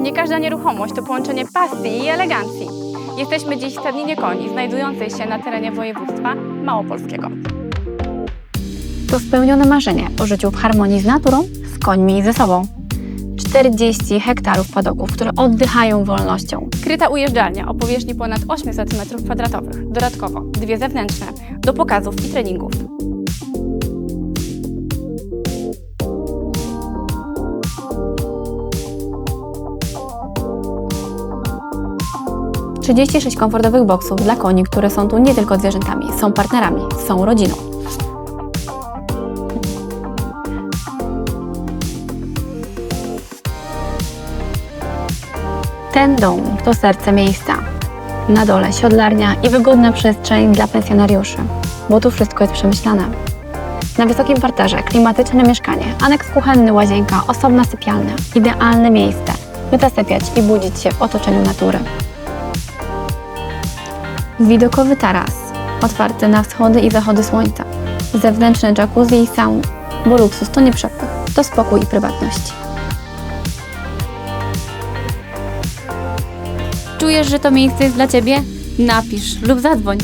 Nie każda nieruchomość to połączenie pasji i elegancji. Jesteśmy dziś w Stadninie Koni, znajdującej się na terenie województwa małopolskiego. To spełnione marzenie o życiu w harmonii z naturą, z końmi i ze sobą. 40 hektarów padoków, które oddychają wolnością. Kryta ujeżdżalnia o powierzchni ponad 800 m2. Dodatkowo dwie zewnętrzne do pokazów i treningów. – 36 komfortowych boksów dla koni, które są tu nie tylko zwierzętami, są partnerami, są rodziną. Ten dom to serce miejsca. Na dole siodlarnia i wygodna przestrzeń dla pensjonariuszy, bo tu wszystko jest przemyślane. Na wysokim parterze klimatyczne mieszkanie, aneks kuchenny, łazienka, osobna sypialnia. Idealne miejsce, by zasypiać i budzić się w otoczeniu natury. Widokowy taras, otwarty na wschody i zachody słońca. Zewnętrzne jacuzzi i sauna, bo luksus to nie przepych, to spokój i prywatność. Czujesz, że to miejsce jest dla Ciebie? Napisz lub zadzwoń